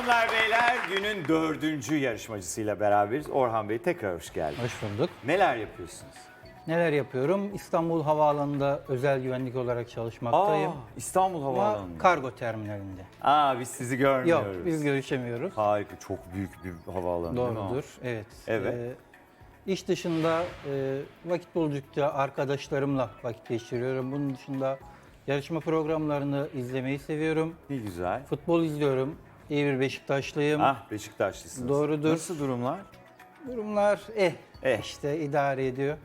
Hanımlar beyler günün dördüncü yarışmacısıyla beraberiz. Orhan Bey tekrar hoş geldiniz. Hoş bulduk. Neler yapıyorsunuz? Neler yapıyorum? İstanbul Havaalanı'nda özel güvenlik olarak Aa, çalışmaktayım. İstanbul Ama Havaalanı'nda. kargo terminalinde. Aa biz sizi Yok, görmüyoruz. biz görüşemiyoruz. Harika, çok büyük bir havaalanı? Doğrudur. Evet. Evet. Ee, iş dışında e, vakit buldukça arkadaşlarımla vakit geçiriyorum. Bunun dışında yarışma programlarını izlemeyi seviyorum. Ne güzel. Futbol izliyorum. İyi bir Beşiktaşlıyım. Ah Beşiktaşlısınız. Doğrudur. Nasıl durumlar? Durumlar eh, Eh. işte idare ediyor.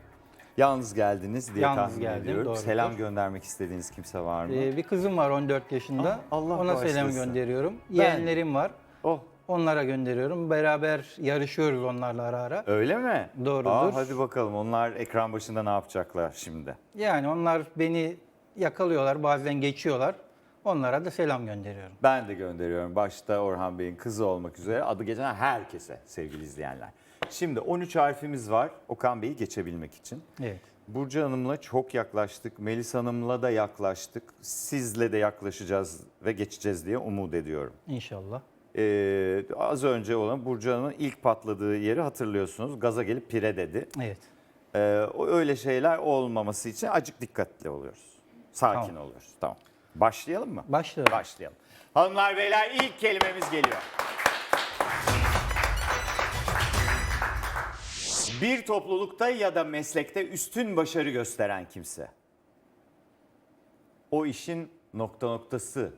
Yalnız geldiniz diye Yalnız tahmin geldim, ediyorum. doğrudur. Selam göndermek istediğiniz kimse var mı? Ee, bir kızım var 14 yaşında. Ah, Allah Ona selam gönderiyorum. Yeğenlerim var. oh Onlara gönderiyorum. Beraber yarışıyoruz onlarla ara ara. öyle mi? Doğrudur. Aa, hadi bakalım onlar ekran başında ne yapacaklar şimdi? Yani onlar beni yakalıyorlar, bazen geçiyorlar. Onlara da selam gönderiyorum. Ben de gönderiyorum. Başta Orhan Bey'in kızı olmak üzere adı geçen herkese sevgili izleyenler. Şimdi 13 harfimiz var Okan Bey'i geçebilmek için. Evet. Burcu Hanım'la çok yaklaştık. Melis Hanım'la da yaklaştık. Sizle de yaklaşacağız ve geçeceğiz diye umut ediyorum. İnşallah. Ee, az önce olan Burcu Hanım'ın ilk patladığı yeri hatırlıyorsunuz. Gaza gelip pire dedi. Evet. Ee, öyle şeyler olmaması için acık dikkatli oluyoruz. Sakin Tamam. oluyoruz. Tamam. Başlayalım mı? Başlayalım. Başlayalım. Hanımlar beyler ilk kelimemiz geliyor. Bir toplulukta ya da meslekte üstün başarı gösteren kimse. O işin nokta noktası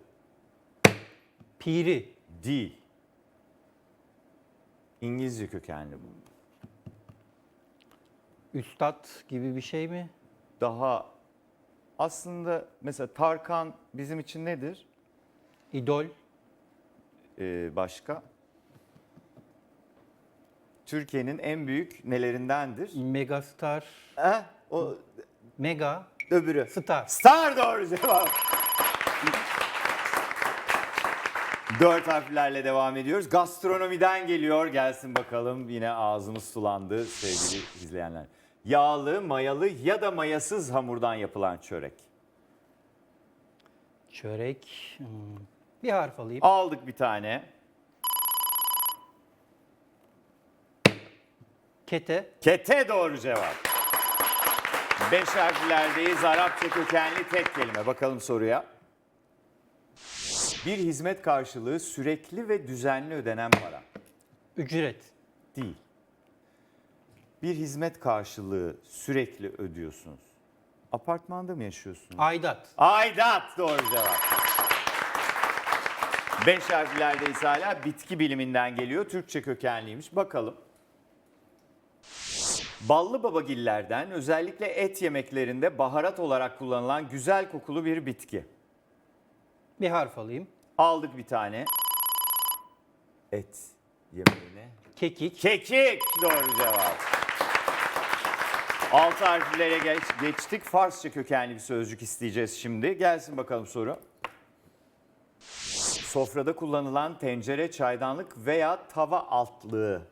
Piri. değil. İngilizce kökenli bu. Üstad gibi bir şey mi? Daha aslında mesela Tarkan bizim için nedir? İdol. Ee, başka? Türkiye'nin en büyük nelerindendir? Megastar. Ha? O Mega. öbürü. Star. Star doğru cevap. Dört harflerle devam ediyoruz. Gastronomiden geliyor. Gelsin bakalım. Yine ağzımız sulandı sevgili izleyenler. Yağlı, mayalı ya da mayasız hamurdan yapılan çörek. Çörek. Hmm. Bir harf alayım. Aldık bir tane. Kete. Kete doğru cevap. Beş harflerdeyiz. Arapça kökenli tek kelime. Bakalım soruya. Bir hizmet karşılığı sürekli ve düzenli ödenen para. Ücret. Değil. Bir hizmet karşılığı sürekli ödüyorsunuz. Apartmanda mı yaşıyorsunuz? Aidat. Aidat doğru cevap. Beş harflerdeyiz hala. Bitki biliminden geliyor. Türkçe kökenliymiş. Bakalım. Ballı babagillerden özellikle et yemeklerinde baharat olarak kullanılan güzel kokulu bir bitki. Bir harf alayım. Aldık bir tane. Et yemeğine. Kekik. Kekik doğru cevap. Altı harflere geç, geçtik. Farsça kökenli bir sözcük isteyeceğiz şimdi. Gelsin bakalım soru. Sofrada kullanılan tencere, çaydanlık veya tava altlığı.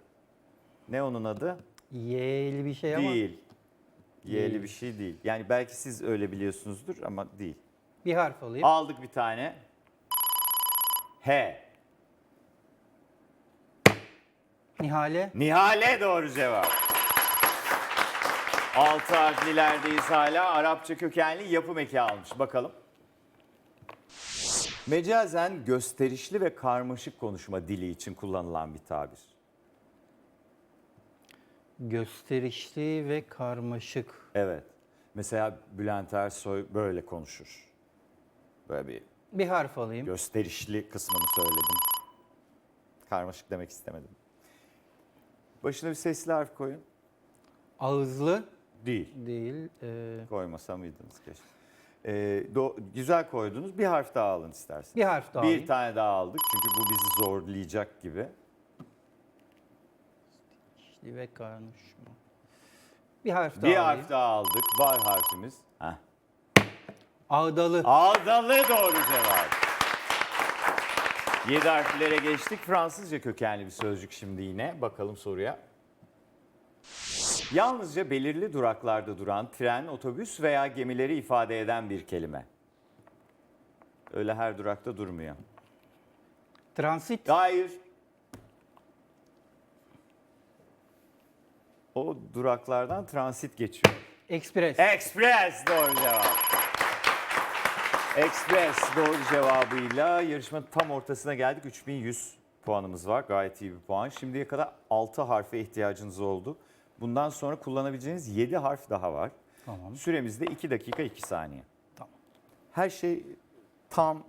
Ne onun adı? Y'li bir şey ama Değil. Y'li bir şey değil. Yani belki siz öyle biliyorsunuzdur ama değil. bir harf alayım. Aldık bir tane. H. Nihale. Nihale doğru cevap. Altı harflilerdeyiz hala. Arapça kökenli yapım eki almış. Bakalım. Mecazen gösterişli ve karmaşık konuşma dili için kullanılan bir tabir. Gösterişli ve karmaşık. Evet. Mesela Bülent Ersoy böyle konuşur. Böyle bir Bir harf alayım. gösterişli kısmını söyledim. Karmaşık demek istemedim. Başına bir sesli harf koyun. Ağızlı Değil. değil. e, Koymasa mıydınız keşke? Ee, do- güzel koydunuz. Bir harf daha alın isterseniz. bir harf daha bir alayım. tane daha aldık çünkü bu bizi zorlayacak gibi. Gösterişli ve karmaşık. Bir harf daha bir alayım. harf daha aldık. Var harfimiz. Heh. Ağdalı. Ağdalı doğru cevap. Yedi harflere geçtik. Fransızca kökenli bir sözcük şimdi yine. Bakalım soruya. Yalnızca belirli duraklarda duran tren, otobüs veya gemileri ifade eden bir kelime. Öyle her durakta durmuyor. Transit. Hayır. O duraklardan transit geçiyor. Ekspres. Express doğru cevap. Express doğru cevabıyla yarışmanın tam ortasına geldik. 3100 puanımız var. Gayet iyi bir puan. Şimdiye kadar 6 harfe ihtiyacınız oldu. Bundan sonra kullanabileceğiniz 7 harf daha var. Tamam. Süremiz de 2 dakika 2 saniye. Tamam. Her şey tam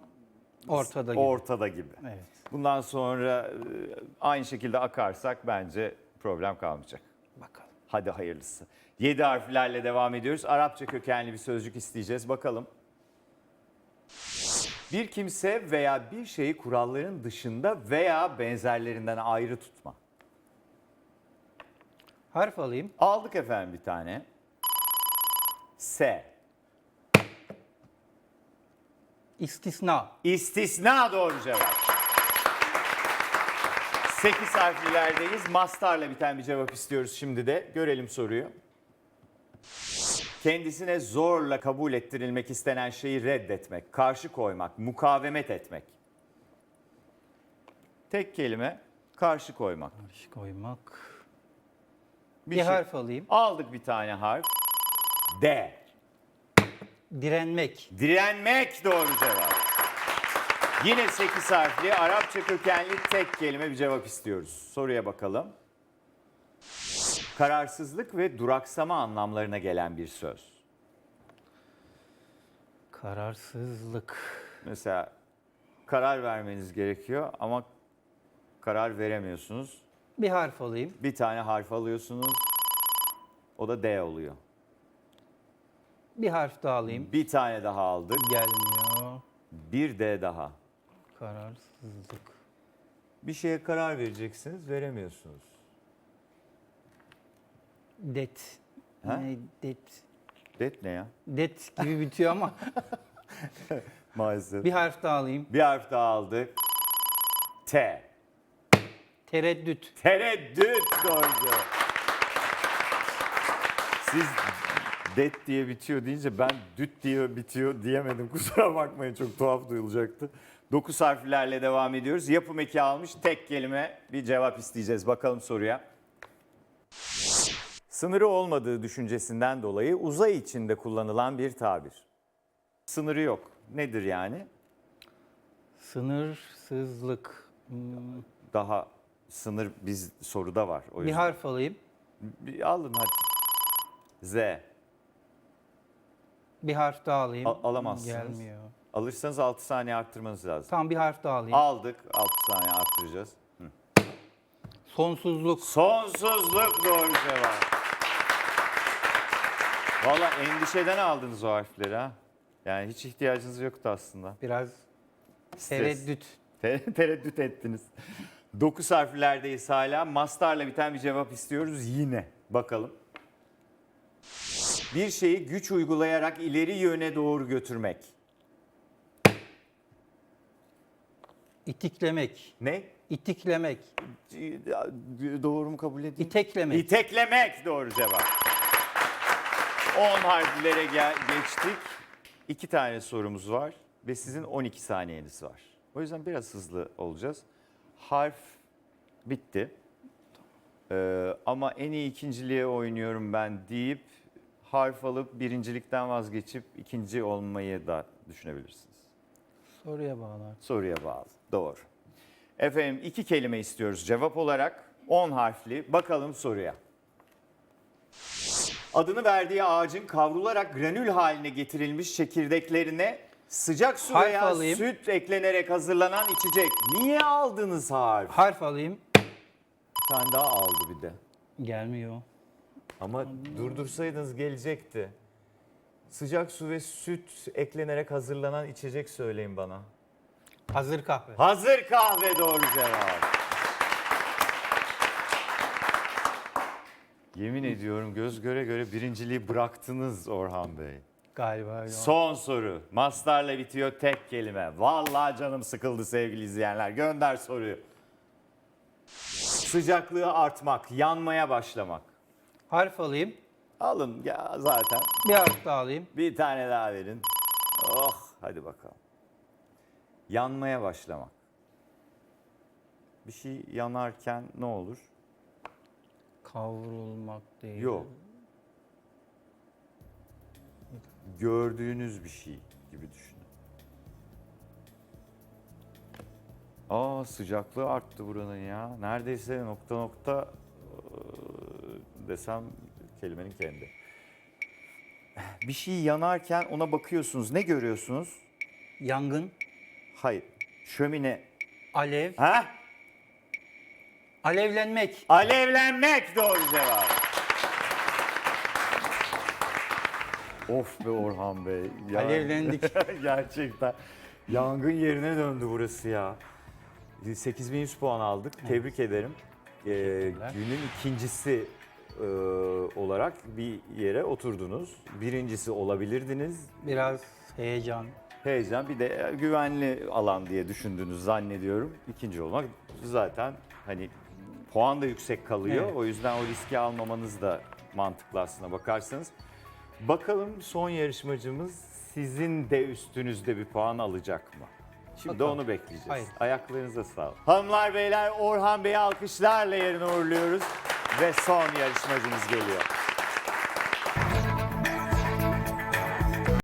Ortada gibi. ortada gibi. Evet. Bundan sonra e, aynı şekilde akarsak bence problem kalmayacak. Bakalım. Hadi hayırlısı. 7 harflerle devam ediyoruz. Arapça kökenli bir sözcük isteyeceğiz. Bakalım. Bir kimse veya bir şeyi kuralların dışında veya benzerlerinden ayrı tutma. Harf alayım. Aldık efendim bir tane. S. İstisna. İstisna doğru cevap. 8 harflilerdeyiz. Mastarla biten bir cevap istiyoruz şimdi de. Görelim soruyu. Kendisine zorla kabul ettirilmek istenen şeyi reddetmek, karşı koymak, mukavemet etmek. Tek kelime karşı koymak. Karşı koymak. Bir, şey- harf alayım. Aldık bir tane harf. D. Direnmek. Direnmek doğru cevap. Yine 8 harfli Arapça kökenli tek kelime bir cevap istiyoruz. Soruya bakalım. Kararsızlık ve duraksama anlamlarına gelen bir söz. Kararsızlık. Mesela karar vermeniz gerekiyor ama karar veremiyorsunuz. Bir harf alayım. Bir tane harf alıyorsunuz. O da D oluyor. Bir harf daha alayım. Bir tane daha aldık. Gelmiyor. Bir D daha. Kararsızlık. Bir şeye karar vereceksiniz, veremiyorsunuz. Det. Ha? Ne det? Det ne ya? Det gibi bitiyor ama Maalesef. bir harf daha alayım. Bir harf daha aldık. T. Tereddüt. Tereddüt doğru. Siz det diye bitiyor deyince ben düt diye bitiyor diyemedim. Kusura bakmayın çok tuhaf duyulacaktı. 9 harflerle devam ediyoruz. Yapım eki almış tek kelime bir cevap isteyeceğiz. Bakalım soruya. Sınırı olmadığı düşüncesinden dolayı uzay içinde kullanılan bir tabir. Sınırı yok. Nedir yani? Sınırsızlık. Hmm, Daha sınır biz soruda var. O Bir yüzden. harf alayım. Bir alın hadi. Z. Bir harf daha alayım. Al- alamazsınız. Gelmiyor. Alırsanız 6 saniye arttırmanız lazım. Tamam bir harf daha alayım. Aldık 6 saniye arttıracağız. Sonsuzluk. Sonsuzluk doğru cevap. Valla endişeden aldınız o harfleri ha. Yani hiç ihtiyacınız yoktu aslında. Biraz Stres. tereddüt. Te- Tereddüt ettiniz. 9 harflerdeyiz hala. Mastarla biten bir cevap istiyoruz yine. Bakalım. Bir şeyi güç uygulayarak ileri yöne doğru götürmek. İtiklemek. Ne? İtiklemek. Doğru mu kabul edeyim? İteklemek. İteklemek doğru cevap. 10 harflere gel- geçtik. İki tane sorumuz var ve sizin 12 saniyeniz var. O yüzden biraz hızlı olacağız. Harf bitti. Ee, ama en iyi ikinciliğe oynuyorum ben deyip harf alıp birincilikten vazgeçip ikinci olmayı da düşünebilirsiniz. Soruya bağlar. Soruya bağlı. Doğru. Efendim iki kelime istiyoruz cevap olarak. 10 harfli. Bakalım soruya. Adını verdiği ağacın kavrularak granül haline getirilmiş çekirdeklerine sıcak su Harf veya alayım. süt eklenerek hazırlanan içecek. Niye aldınız harf? Harf alayım. Bir tane daha aldı bir de. Gelmiyor. Ama durdursaydınız gelecekti. Sıcak su ve süt eklenerek hazırlanan içecek söyleyin bana. Hazır kahve. Hazır kahve doğru cevap. Yemin ediyorum göz göre göre birinciliği bıraktınız Orhan Bey. Galiba öyle. Son soru. Mastarla bitiyor tek kelime. Vallahi canım sıkıldı sevgili izleyenler. Gönder soruyu. Sıcaklığı artmak, yanmaya başlamak. Harf alayım. Alın ya zaten. Bir harf daha alayım. Bir tane daha verin. Oh hadi bakalım. Yanmaya başlamak. Bir şey yanarken ne olur? Kavrulmak değil. Yok. Gördüğünüz bir şey gibi düşünün. Aa sıcaklığı arttı buranın ya. Neredeyse nokta nokta eee, desem kelimenin kendi. Bir şey yanarken ona bakıyorsunuz. Ne görüyorsunuz? Yangın, Hayır. Şömine. alev, Ha? alevlenmek. Alevlenmek doğru cevap. Of be Orhan Bey. Ya- Alevlendik. Gerçekten. Yangın yerine döndü burası ya. 8100 puan aldık. Tebrik ederim. Ee, günün ikincisi e, olarak bir yere oturdunuz. Birincisi olabilirdiniz. Biraz heyecan. Heyecan bir de güvenli alan diye düşündüğünüz zannediyorum. İkinci olmak zaten hani puan da yüksek kalıyor. Evet. O yüzden o riski almamanız da mantıklı aslına bakarsanız. Bakalım son yarışmacımız sizin de üstünüzde bir puan alacak mı? Şimdi Bakalım. onu bekleyeceğiz. Hayır. Ayaklarınıza sağlık. Hanımlar beyler Orhan Bey'i alkışlarla yerine uğurluyoruz. Ve son yarışmacımız geliyor.